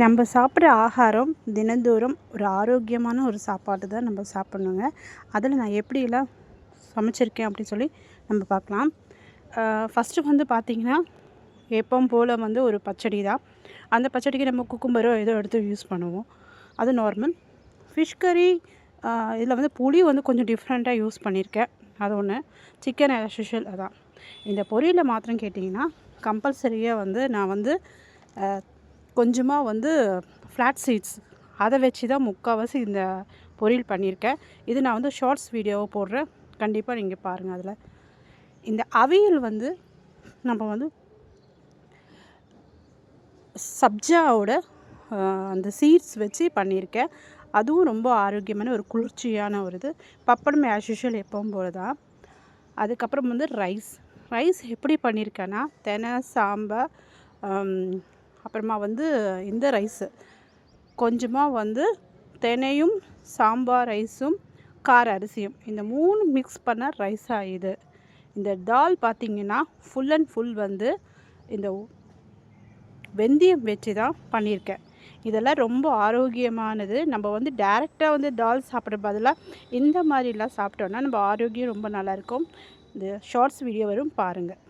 நம்ம சாப்பிட்ற ஆகாரம் தினந்தோறும் ஒரு ஆரோக்கியமான ஒரு சாப்பாடு தான் நம்ம சாப்பிட்ணுங்க. அதில் நான் எப்படியெல்லாம் சமைச்சிருக்கேன் அப்படின்னு சொல்லி நம்ம பார்க்கலாம். ஃபஸ்ட்டு வந்து பார்த்திங்கன்னா எப்பவும் போல் வந்து ஒரு பச்சடி தான். அந்த பச்சடிக்கு நம்ம குக்கும்பரோ ஏதோ எடுத்து யூஸ் பண்ணுவோம். அது நார்மல் ஃபிஷ் கறி இதில் வந்து புளி வந்து கொஞ்சம் டிஃப்ரெண்ட்டாக யூஸ் பண்ணியிருக்கேன். அது ஒன்று சிக்கன் ஆஸ் அதான். இந்த பொரியலில் மாத்திரம் கேட்டிங்கன்னா கம்பல்சரியாக வந்து நான் வந்து கொஞ்சமாக வந்து ஃப்ளாட் சீட்ஸ் அதை வச்சு தான் முக்கால்வாசி இந்த பொரியல் பண்ணியிருக்கேன். இது நான் வந்து ஷார்ட்ஸ் வீடியோவை போடுறேன். கண்டிப்பாக நீங்கள் பாருங்கள் அதில். இந்த அவியல் வந்து நம்ம வந்து சப்ஜாவோட அந்த சீட்ஸ் வச்சு பண்ணியிருக்கேன். அதுவும் ரொம்ப ஆரோக்கியமான ஒரு குளிர்ச்சியான ஒரு இது. பப்படம் ஆஸ் யூஷுவல் எப்பவும் போல தான் அதுக்கப்புறம் வந்து ரைஸ் ரைஸ் எப்படி பண்ணியிருக்கேன்னா தெனை சாம்பார் அப்புறமா வந்து இந்த ரைஸு. கொஞ்சமாக வந்து தினையும் சாம்பார் ரைஸும் கார அரிசியும். இந்த மூணு மிக்ஸ் பண்ண ரைஸாக இது. இந்த தால் பார்த்திங்கன்னா ஃபுல் அண்ட் ஃபுல் வந்து இந்த வெந்தயம் வச்சு தான் பண்ணியிருக்கேன் இதெல்லாம் ரொம்ப ஆரோக்கியமானது. நம்ம வந்து டேரெக்டாக வந்து தால் சாப்பிட்ற பதிலாக இந்த மாதிரிலாம் சாப்பிட்டோன்னா நம்ம ஆரோக்கியம் ரொம்ப நல்லாயிருக்கும் இந்த ஷார்ட்ஸ் வீடியோ வரும் பாருங்கள்